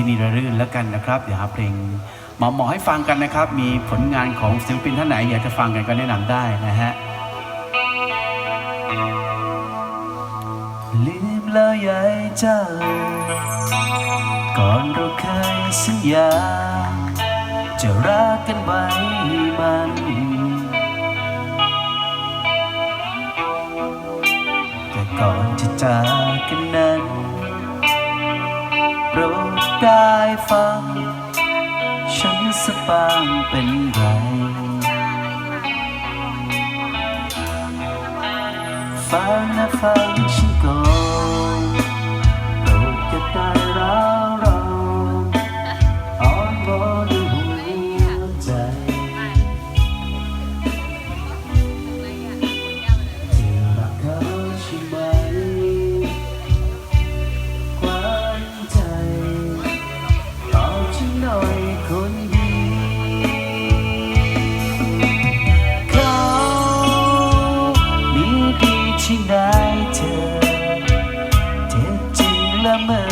ที่นี่ระรื่นแล้วกันนะครับ เดี๋ยวหาเพลงหมอหมอให้ฟังกันนะครับ มีผลงานของศิลปินท่านไหนอยากจะฟังกันก็แนะนำได้นะฮะลืมแล้วยายเจ้า ก่อนเราเคยสัญญา จะรักกันไว้มันแต่ก่อนจะจากกันนั้นโปรด ได้ฟัง ฉันสกบางเป็นไร ฟังนะฟังฉันก่อน ริ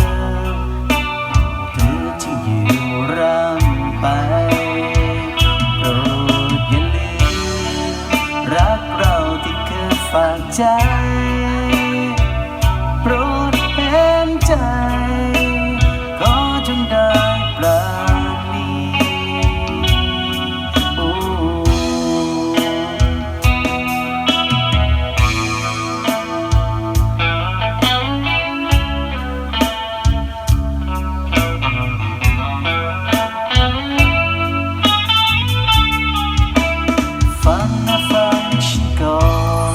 ฟังน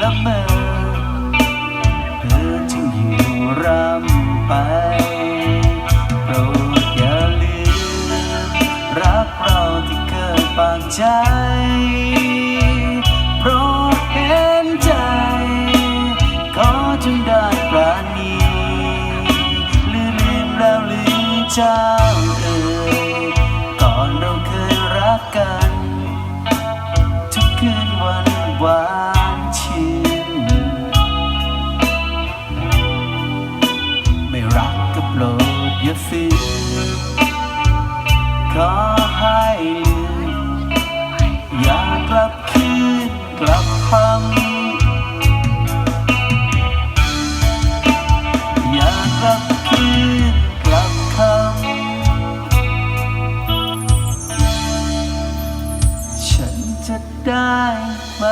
ละเมอเธอจึงอยู่รำไป โปรดอย่าลืมรักเราที่เคยปากใจโปรดเห็นใจก็จงได้ปราณีลืมลืมแล้วลืมเจ้ รดอย่าฝืนขอให้ลืมอย่ากลับคืนกลับคำอย่ากลับคืนกลับคำฉันจะได้ไหม